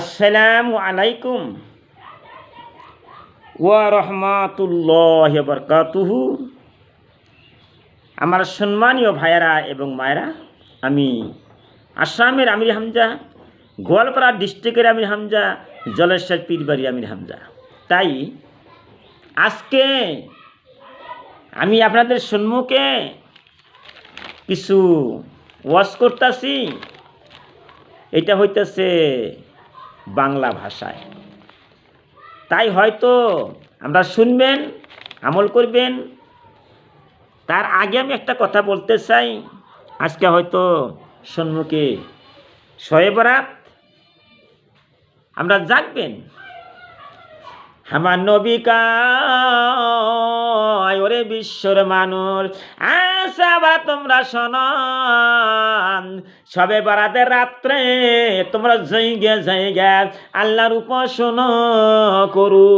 আসসালামু আলাইকুম। ওয়া রহমাতুল্লাহ বরকাতুহু। আমার সম্মানীয় ভাইয়েরা এবং মায়েরা, আমি আসামের আমির হামজা, গোয়ালপাড়া ডিস্ট্রিক্টের আমির হামজা, জলেশ্বর পীরবাড়ি আমির হামজা। তাই আজকে আমি আপনাদের সম্মুখে কিছু ওয়াজ করতেছি। এটা হইতেছে বাংলা ভাষায়। তাই হয়তো আমরা শুনবেন, আমল করবেন। তার আগে আমি একটা কথা বলতে চাই। আজকে হয়তো সম্মুখে শয়ে বরাত। আমরা জাগবেন। আমার নবিকা বিশ্বর মানুষ। আসা বা তোমরা শোন। সবে বারাতে রাত্রে তোমরা জৈগে জৈগে আল্লাহর উপাসন করু।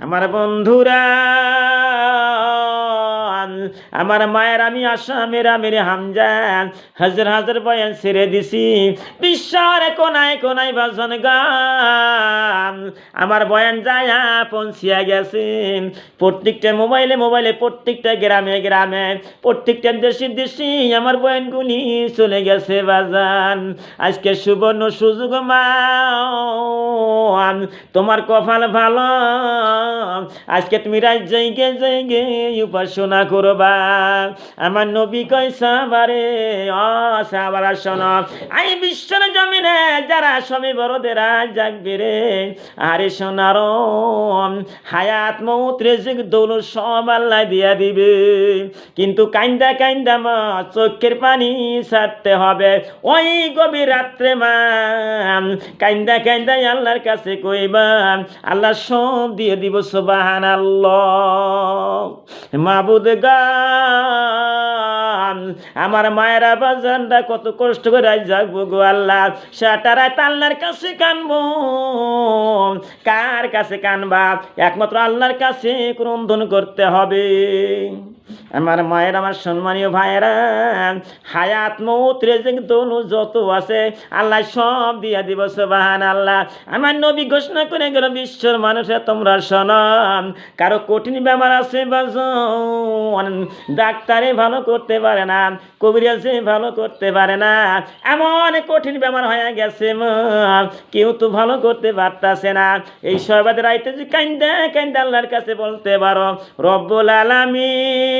আমার বন্ধুরা আমার মায়ের আমি আসামের আমির হামজা। হাজার হাজার বয়ান ছেড়ে দিছি। বিশ্বের কোনায় কোনায় বাজন গান। আমার বয়ান যায় পৌঁছিয়া গেছে। প্রত্যেকটা মোবাইলে মোবাইলে, প্রত্যেকটা গ্রামে গ্রামে, প্রত্যেকটা দেশে দেশে আমার বয়ানগুলি চলে গেছে বাজান। আজকে সুবর্ণ সুযোগ মা তোমার কপাল ভালো। আজকে তুমি রাজ জায়গে জায়গে উপাসনা করবা। আমার নবী কয় সাবারে অ সাবার শোন আই বিশ্বর জমিনে যারা সবে বড়দেরা জাগবে রে, আরে সোনার হায়াত মৌত, রেজিক দৌল সব আল্লাহ দিয়া দিবে। কিন্তু কাইন্দা কাইন্দা মা, চোখের পানি ছাড়তে হবে। ওই গভীর রাত্রে মা, কাইন্দা কাইন্দা আল্লাহর কাছে কইবা, আল্লাহ সব দিয়ে দিব সুবাহান আল্লাহ মাবুদ আমার মায়েরা বাজানরা কত কষ্ট করে যাব গো আল্লাহ। সাটারা আল্লাহর কাছে কানবো। কার কাছে কানবা? একমাত্র আল্লাহর কাছে ক্রন্দন করতে হবে। আমার মায়ের, আমার সম্মানীয় ভাইয়েরা, হায়াত মৌত রেজিক দোনো যত আছে, আল্লাহ সব দিয়া দিব সুবাহান আল্লাহ আমার নবী ঘোষণা করে গেল, বিশ্বর মানুষের তোমরা শোনাম কারও কঠিন বেমার আছে বাজন ডাক্তারে ভালো করতে পারে না, কবিরাজে ভালো করতে পারে না, এমন কঠিন বেমার হয়ে গেছে কেউ তো ভালো করতে পারতাছে না। এই সবাদের রাইতে যে কান্দা কান্দা আল্লাহর কাছে বলতে পারো, রব্বুল আলামিন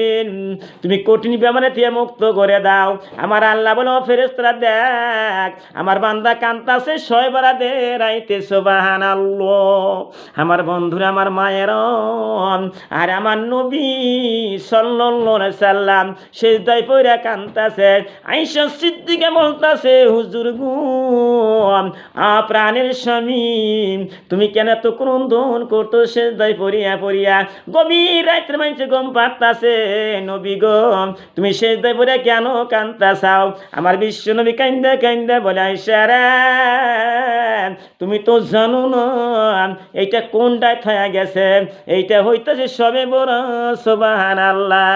তুমি কঠিন বেমারে থেকে মুক্ত করে দাও। আমার আল্লাহ বলো ফেরেস্তরা দেখ, আমার বান্দা কান্তাছে ছয় বারা দে রাইতে সোবাহান আমার বন্ধুরা, আমার মায়ের, আর আমার নবী সাল্লাল্লাহু সাল্লাম শেষ দায় পইরা কান্তাছে আইসা সিদ্দিকে বলতাছে, হুজুর গু প্রাণের স্বামী, তুমি কেন এত ক্রন্দন করতো শেষ দায় পড়িয়া পড়িয়া? গভীর রাত্রে মানুষে গম পারতাছে নবী গম তুমি শেষ দায় পড়িয়া কেন কান্তাছাও আমার বিশ্ব নবী কান্দা কান্দা বলে আইসারা তুমি তো জানো না, এইটা কোনটায় থায়া গেছে? এইটা হইতেছে সবে বড় সোবাহান আল্লাহ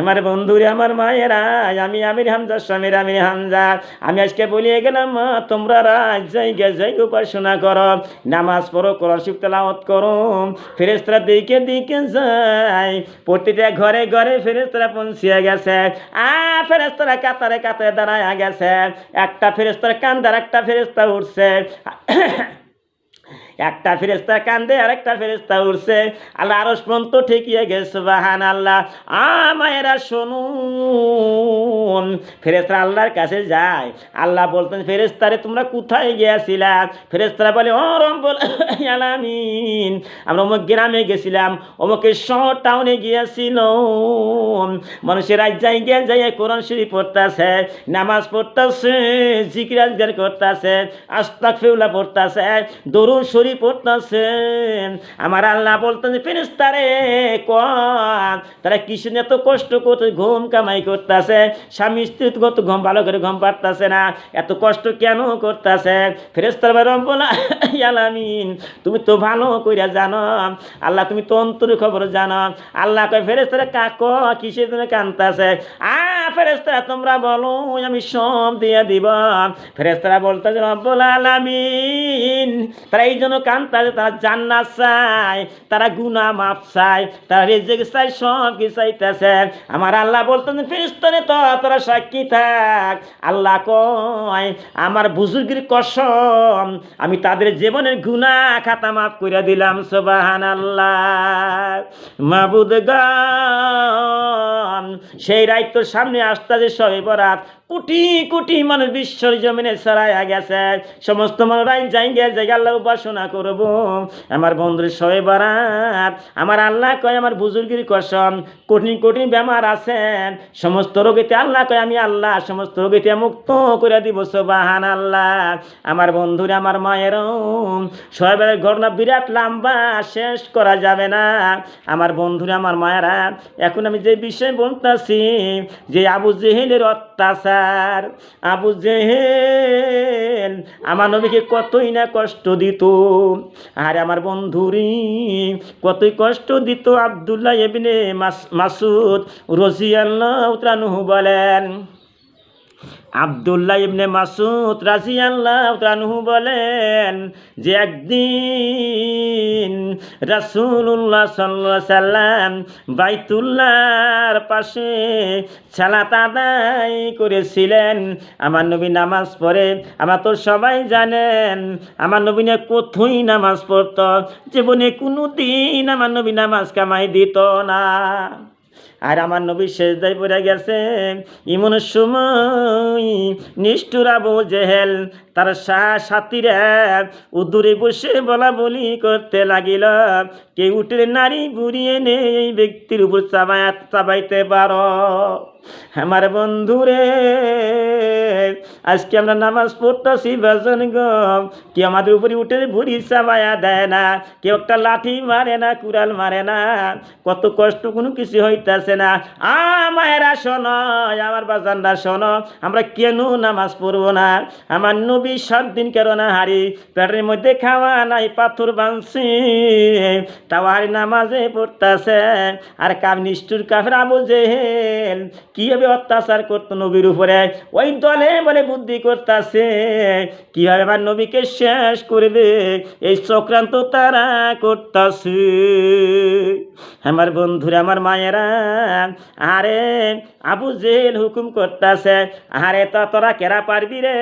আমার বন্ধুরে, আমার মায়েরা, আমি আমির হামজা, স্বামীর আমির হামজা। আমি আজকে বলিয়ে গেলাম, মা, তোমরা রাজ জায়গা জায়গা উপাসনা করো, নামাজ পড়ো করার শিব তেলাওয়াত করো ফেরেস্তরা দিকে দিকে যায়, প্রতিটা ঘরে ঘরে ফেরেস্তরা পৌঁছিয়ে গেছে। আ ফেরেস্তরা কাতারে কাতারে দাঁড়ায় গেছে। একটা ফেরেস্তার কান্দার একটা ফেরেস্তা উঠছে। একটা ফেরেস্তা কান্দে আর একটা ফেরেস্তা উঠছে আল্লাহ আরস পর্যন্ত ঠেকিয়ে গেছে বাহান আল্লাহ আ মায়েরা, শুনুন। ফেরেস্তা আল্লাহর কাছে যায়। আল্লাহ বলতেন ফেরেস্তারে তোমরা কোথায় গিয়েছিলা? ফেরেস্তারা বলে, ও রম্বল আলামিন, আমরা অমুক গ্রামে গেছিলাম অমুকের শহর টাউনে গিয়েছিলাম। মানুষের আজ যাই গিয়ে যাই কোরআন শরীফ পড়তেছে, নামাজ পড়তেছে, জিকির আজগার করতেছে আস্তাক ফেউলা পড়তেছে, দরুন শরীফ দৌড়ি পড়তেছেন। আমার আল্লাহ বলতেন ফেরেস্তারে ক তারা কিসের এত কষ্ট করতে, ঘুম কামাই করতেছে? স্বামী স্ত্রী কত ঘুম, ভালো করে ঘুম পারতেছে না। এত কষ্ট কেন করতেছে? ফেরেস্তার রব্বুল আলামিন, তুমি তো ভালো কইরা জানো। আল্লাহ, তুমি তো অন্তর খবর জানো। আল্লাহ কয় ফেরেস্তারা কাক কিসের জন্য কান্তাছে আ ফেরেস্তারা তোমরা বলো, আমি সব দিয়ে দিব। ফেরেস্তারা বলতেছে, রব্বুল আলামিন, তারা এই জন্য কান্তাছে তারা জান্নাত চায়, তারা গুনাহ মাফ চায়, তারা রেজেক চায় সব কিছু চাইতেছে। আমার আল্লাহ বলতেন ফেরেস্তারে তো, তোরা সাক্ষী থাক। আল্লাহ কয়, আমার বুজুর্গের কসম, আমি তাদের জীবনের গুনাহ খাতা মাফ করে দিলাম সোবাহান আল্লাহ মাবুদ গান সেই রাইত সামনে আসতে সবে বরাত। কোটি কোটি মানুষ বিশ্বর জমিনে ছড়াইয়া গেছে। সমস্ত মানুষরাই যাই গে জায়গা আল্লাহ উপাসনা করব। আমার বন্ধুর সবে বরাত, আমার আল্লাহ কয়, আমার বুজুর্গির কসম কঠিন কঠিন বেমার আছে। সমস্ত রোগীতে আল্লাহ কয়, আমি আল্লাহ, সমস্ত রোগীতে মুক্ত করে দিব সোবাহান আল্লাহ আমার বন্ধুরা, আমার মায়ের সবের ঘটনা বিরাট লম্বা, শেষ করা যাবে না। আমার বন্ধুরা, আমার মায়েরা, এখন আমি যে বিষয় বলতেছি, যে আবু জেহেলের অত্যাচার আবু জেহেল, আমার নবীকে কতই না কষ্ট দিত। আর আমার বন্ধুরি, কতই কষ্ট দিত আবদুল্লাহ এবিনে মাস- মাসুদ রসিয়াল্লাহ বলেন। আবদুল্লাহ ইবনে মাসুদ রাজিয়াল্লাহ তানহু বলেন, যে একদিন রাসূলুল্লাহ সাল্লাল্লাহু আলাইহি সাল্লাম বাইতুল্লাহর পাশে সালাত আদায় করেছিলেন। আমার নবী নামাজ পড়ে, আমার তো সবাই জানেন, আমার নবী না কোথায় নামাজ পড়তো, জীবনে কোনো দিন আমার নবী নামাজ কামাই দিত না। আর আমার নবী শেষ দায় পড়ে গেছে। এমন সময় নিষ্ঠুরা জেহেল তার সাথীরা উদূরে বসে বলা বলি করতে লাগিল। কে উঠে নারী বুড়িয়ে নেই ব্যক্তির উপর চাবাই চাবাইতে পারো। আমার বন্ধুরে আজকে আমরা নামাজ পড়তেছি ভজন গম কেউ আমাদের উপরে উঠে ভুড়ি চাবায়া দেয় না, কেউ একটা লাঠি মারে না, কুড়াল মারে না। কত কষ্ট, কোনো কিছু হইতাছে না। আ মায়েরা, শোনো, আমার বাজানরা, শোনো, আমরা কেন নামাজ পড়ব না? আমার নবী সাত দিন কেন না হারি? পেটের মধ্যে খাওয়া নাই, পাথর বাঁধছি তাও হারি নামাজে পড়তাছে। আর কাপ নিষ্ঠুর কাফের আবু জেহেল, কীভাবে অত্যাচার করতো নবীর উপরে? ওই দলে বলে বুদ্ধি করতেছে, কীভাবে আমার নবীকে শেষ করবে? এই চক্রান্ত তারা করতেছে। আমার বন্ধুরা, আমার মায়েরা, আরে আবু জেল হুকুম করতেছে, আরে তো তোরা কেরা পারবি রে?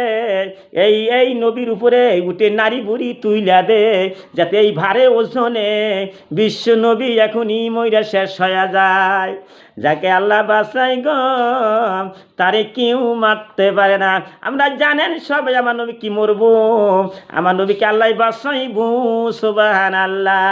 এই এই নবীর উপরে উঠে নারী বুড়ি তুইলা দে, যাতে এই ভারে ওজনে বিশ্ব নবী এখনই মইরা শেষ হয়ে যায়। যাকে আল্লাহ বাসাই গ, তারে কেউ মারতে পারে না। আমরা জানেন সবাই আমার নবী কি মরবো। আমার নবীকে আল্লাহ বাসাইব সুবাহান আল্লাহ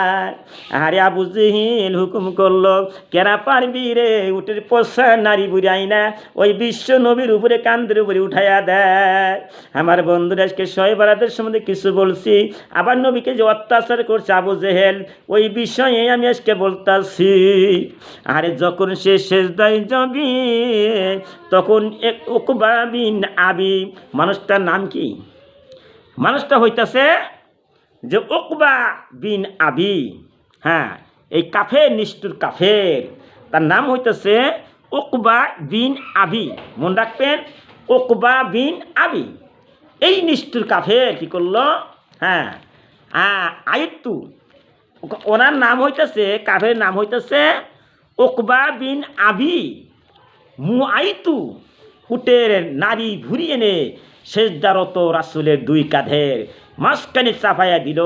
আরে আবু জিহিল হুকুম করল কেনা পারবি রে? উঠে পোষা নারী বুড়াই না, ওই বিশ্ব নবীর উপরে কান্দের উপরে উঠাইয়া দেয় আমার বন্ধুরা, আজকে শয়ে বারাতের সম্বন্ধে কিছু বলছি। আবার নবীকে যে অত্যাচার করছে আবু জেহেল, ওই বিষয়ে আমি আজকে বলতাছি। আরে যখন সে শেষদায় যাবি তখন এক উকবা বিন আবি, মানুষটার নাম কি? মানুষটা হইতাছে যে উকবা বিন আবি। হ্যাঁ এই কাফের, নিষ্ঠুর কাফের। তার নাম হইতেছে উকবা বিন আবি। মনে রাখবেন, উকবা বিন আবি। এই নিষ্ঠুর কাফের কি করল? হ্যাঁ হ্যাঁ আয়ত্তু। ওনার নাম হইতেছে, কাফের নাম হইতেছে ওকবা বিন আবি মুআইতু উটের নারী ভুরিয়ে এনে শেষদারত রাসুলের দুই কাঁধের মাঝখানে চাপাইয়া দিল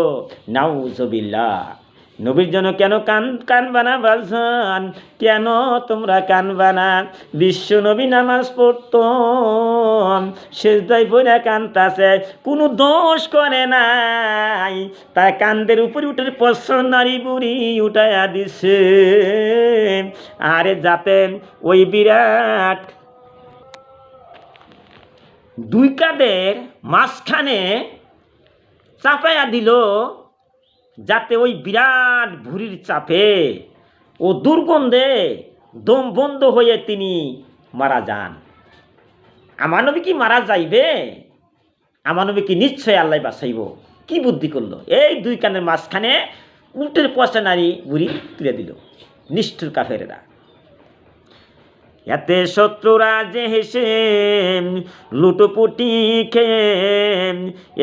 নাউজবিল্লা নবীর জন্য কেন কান কান বানা বাজান কেন তোমরা কান বানা? বিশ্ব নবী নামাজ পড়তো। শেষদাই পড়া কান্তাছে কোনো দোষ করে নাই। তার কান্দের উপরে উঠে পছন্দ নারী বুড়ি উঠাইয়া দিছে। আরে যাতে ওই বিরাট দুই কাদের মাঝখানে চাপাইয়া দিল যাতে ওই বিরাট ভুরির চাপে ও দুর্গন্ধে দম বন্ধ হয়ে তিনি মারা যান। আমার নবী কি মারা যাইবে? আমার নবী কি নিশ্চয় আল্লাহ বাঁচাইব? কি বুদ্ধি করল? এই দুই কানের মাঝখানে উল্টের পয়সা নারী বুড়ি তুলে দিল, নিষ্ঠুর কাফেরেরা। এতে শত্রুরা যে হেসে লুটোপুটি খেয়ে,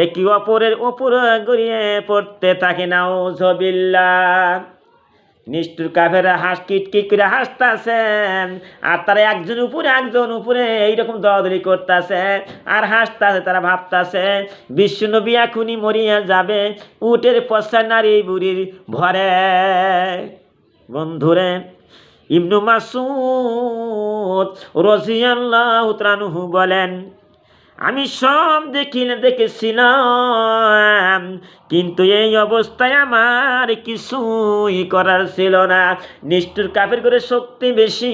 একে অপরের ওপর গড়িয়ে পড়তে থাকে না ও জবিল্লা নিষ্ঠুর কাফেরা হাস কিটকিট করে হাসতাছেন আর তারা একজন উপরে একজন উপরে এইরকম দলাদলি করতেছে, আর হাসতাছে, তারা ভাবতাছে, বিশ্বনবী এখনই মরিয়া যাবে, উটের পশ্চা নারী বুড়ির ভরে বন্ধুরে ইবনু মাসুদ রজিয়াল্লাহ ত্রানুহু বলেন, আমি সব দেখিলে দেখেছিলাম, কিন্তু এই অবস্থায় আমার কিছুই করার ছিল না। নিষ্ঠুর কাফের করে শক্তি বেশি।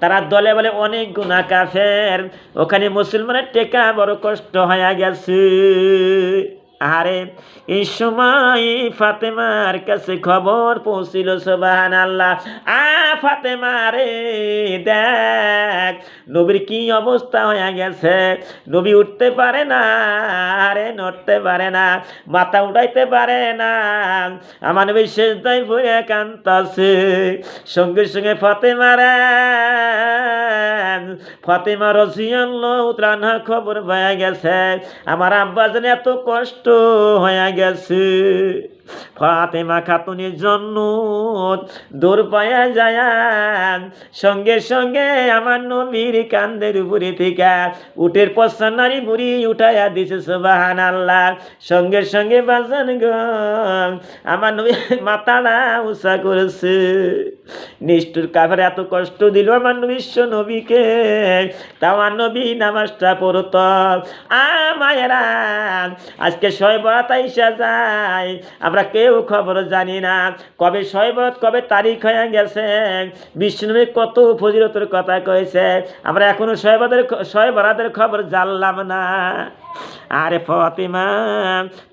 তারা দলে বলে অনেক গুণা কাফের। ওখানে মুসলমানের টেকা বড় কষ্ট হয়ে গেছে। আরে, এই সময় ফাতেমার কাছে খবর পৌঁছিল সোবাহান আল্লাহ আ, ফাতেমা রে, দেখ, নবীর কি অবস্থা হয়ে গেছে। নবী উঠতে পারে না, আরে নড়তে পারে না, মাথা উঠাইতে পারে না। আমার নবী শেষ দায় ভরে কান্তাছে সঙ্গে সঙ্গে ফাতেমা রে ফাতেমা রসিয়াল্লাহ উত্রানা খবর পাওয়া গেছে আমার আব্বা যেন এত কষ্ট হয়ে গেছে। ফাতেমা খাতুনের জন্য দৌড় পায়া যায়, সঙ্গে সঙ্গে আমার নবীর কান্দের উপরে থেকে উটের পশ্চানারি বুড়ি উঠাইয়া দিছে সোবাহান আল্লাহ সঙ্গে সঙ্গে বাজান গ, আমার নবী মাথাটা উষা করেছে। নিষ্ঠুর কাফের এত কষ্ট দিল আমার বিশ্ব নবীকে। তা আমার নবী নামাজটা পড়ত। আ মায়েরা, আজকে সয় বরাত আইসা যায়। আমরা কেউ খবর জানি না। কবে ছয় কবে তারিখ হয়ে গেছে? বিষ্ণুনবী কত ফজিরতের কথা কয়েছে আমরা এখনও ছয় বরাতের খবর জানলাম না। আরে ফতিমা,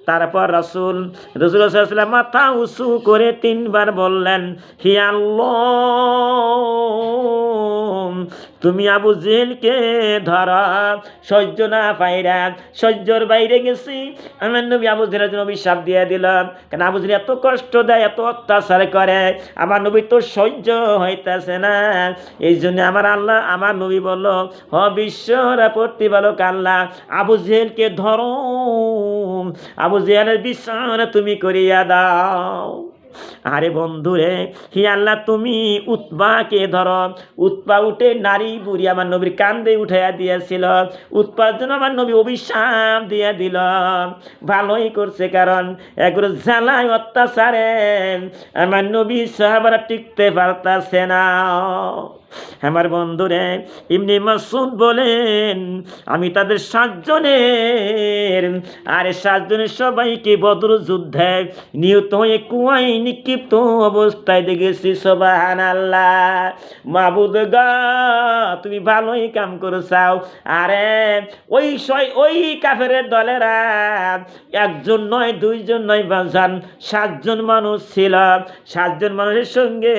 তারপর রসুল রসুল সাল্লাম মাথা উঁচু করে তিনবার বললেন হিয়াল্লাহ তুমি আবু জেলকে ধরা, সহ্য না পাইরা, সহ্যর বাইরে গেছি। আমার নবী আবু জেলের জন্য অভিশাপ দিয়ে দিলাম কেন আবু জেল এত কষ্ট দেয়, এত অত্যাচার করে? আমার নবী তো সহ্য হইতেছে না। এই জন্য আমার আল্লাহ, আমার নবী বলল, হ বিশ্বরা প্রতিপালক আল্লাহ, আবু জেলকে ধরো। আবু জেলের বিশ্বাস তুমি করিয়া দাও। আরে বন্ধু রে হি আল্লাহ তুমি উৎপাকে ধর। উৎপা উঠে নারী বুড়ি আমার নবীর কান্দে উঠাইয়া দিয়েছিল। উৎপার জন্য আমার নবী অভিশাপ দিয়ে দিল। ভালোই করছে কারণ এগুলো জ্বালায় অত্যাচারে। আমার নবী সাহাবারা টিকতে পারতাছে না। আমার বন্ধুরে ইমনি মাসুদ বলেন, আমি তাদের সাতজনের আরে সাতজনের সবাইকে বদর যুদ্ধে নিহত হয়ে কুয়াই নিক্ষিপ্ত অবস্থায় দেখেছি সবাহান আল্লাহ মাবুদ গা, তুমি ভালোই কাম করছাও। আরে, ওই ওই কাফের দলেরা একজন নয়, দুইজন নয়, বাজান, সাতজন মানুষ ছিল। সাতজন মানুষের সঙ্গে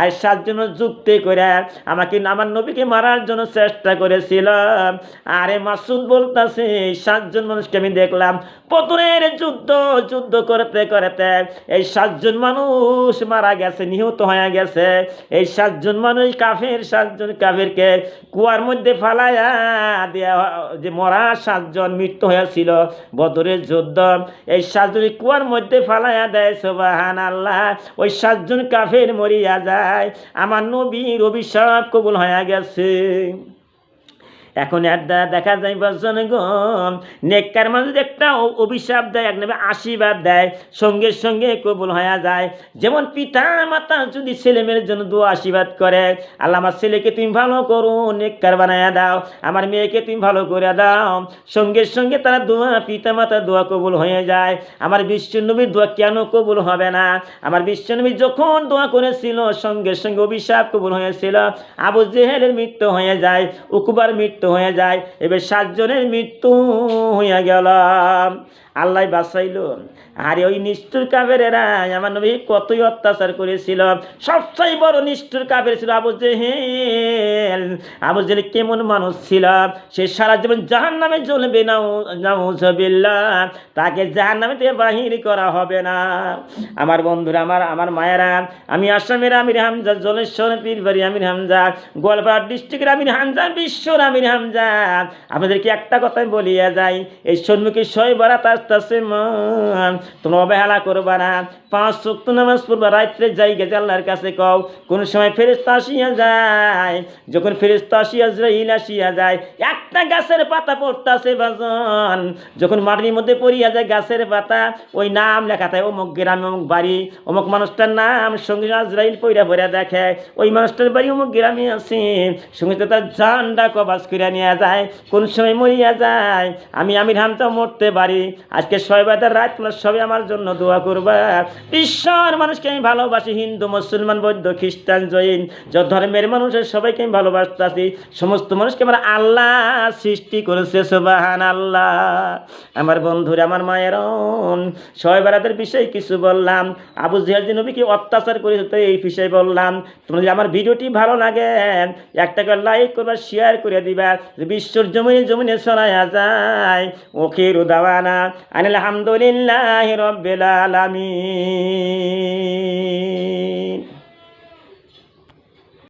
আর সাতজন যুক্তি করে আমাকে আমার নবীকে মারার জন্য চেষ্টা করেছিল আরে মাসুদ বলতাছে, সাতজন মানুষকে আমি দেখলাম। পতনের যুদ্ধ যুদ্ধ করতে করতে এই সাতজন মানুষ মারা গেছে, নিহত হয়ে গেছে। এই সাতজন মানুষ কাফের, সাতজন কাফেরকে কুয়ার মধ্যে ফালাইয়া দেয়া যে মরা সাতজন মৃত্যু হয়েছিল বদরের যুদ্ধ। এই সাতজন কুয়ার মধ্যে ফালাইয়া দেয় সোবাহান আল্লাহ ওই সাতজন কাফের মরিয়া যায়। আমার নবীর অভিশাপ কবুল হয়ে গেছে এখন এর দেখা যায় বলছেন গো নেককার মানুষ যদি একটা অভিশাপ দেয়, এক নেবে আশীর্বাদ দেয়, সঙ্গে সঙ্গে কবুল হয়ে যায়। যেমন পিতা মাতা যদি ছেলে মেয়ের জন্য দু আশীর্বাদ করে, আল্লাহ আমার ছেলেকে তুমি ভালো করো, নেককার বানায় দাও। আমার মেয়েকে তুমি ভালো করে দাও। সঙ্গে সঙ্গে তারা দোয়া পিতা মাতার দোয়া কবুল হয়ে যায়। আমার বিশ্বনবীর দোয়া কেন কবুল হবে না? আমার বিশ্বনবী যখন দোয়া করেছিল, সঙ্গে সঙ্গে অভিশাপ কবুল হয়েছিল। আবু জেহেলের মৃত্যু হয়ে যায়, উকুবার মৃত্যু মৃত্যু হয়ে যায়। এবার সাতজনের মৃত্যু হইয়া গেল আল্লাহ বাঁচাইল আরে ওই নিষ্ঠুর কাবেরেরা আমার নবী কতই অত্যাচার করেছিল। সবচেয়ে বড় নিষ্ঠুর কাবের ছিল আবু জেহেল। আবু জেহেল কেমন মানুষ ছিল? সে সারা জীবন জাহান নামে জ্বলবে না তাকে জাহান নামে থেকে বাহির করা হবে না। আমার বন্ধুরা, আমার আমার মায়েরা, আমি আসামের আমির হামজা জলেশ্বর পীরবাড়ি আমির হামজা গোয়ালপাড়া ডিস্ট্রিক্টের আমির হামজা, বিশ্বর আমির হামজা। আপনাদেরকে একটা কথাই বলিয়া যাই, এই সন্মুখে সই বারাত আসতেছে মান তোমরা অবহেলা না। পাঁচ নামাজ রাত্রে যাই কাছে কও, কোন সময় আসিয়া যায়। যখন আসিয়া আসিয়া যায়, একটা গাছের পাতা বাজন। যখন মাটির মধ্যে পড়িয়া যায় গাছের পাতা, ওই নাম লেখা থাকে, অমুক গ্রামে, অমুক বাড়ি, অমুক মানুষটার নাম, সঙ্গে আজরাইল পইরা পইরা দেখে, ওই মানুষটার বাড়ি অমুক গ্রামে আছে। সঙ্গে তার জানটা কবাস করে নিয়ে যায়, কোন সময় মরিয়া যায়। আমি আমির হামটা মরতে পারি আজকে সবাই রাত, তোমরা সবাই আমার জন্য দোয়া করবা। ঈশ্বর মানুষকে আমি ভালোবাসি, হিন্দু, মুসলমান, বৌদ্ধ, খ্রিস্টান, জৈন, যত ধর্মের মানুষের সবাইকে আমি ভালোবাসতেছি। সমস্ত মানুষকে আমার আল্লাহ সৃষ্টি করেছে সোবাহান আল্লাহ আমার বন্ধুরা, আমার মায়ের সবাই বেড়াদের বিষয়ে কিছু বললাম। আবু জিহাজ নবীকে অত্যাচার করে তো এই বিষয়ে বললাম। তোমরা যদি আমার ভিডিওটি ভালো লাগে, একটা করে লাইক করবা শেয়ার করে দিবা। বিশ্বর জমিনে জমিনে ছড়াইয়া যায়, ওকে রুদাওয়ানা আনিল আলহামদুলিল্লাহ রব্বিল আলামিন।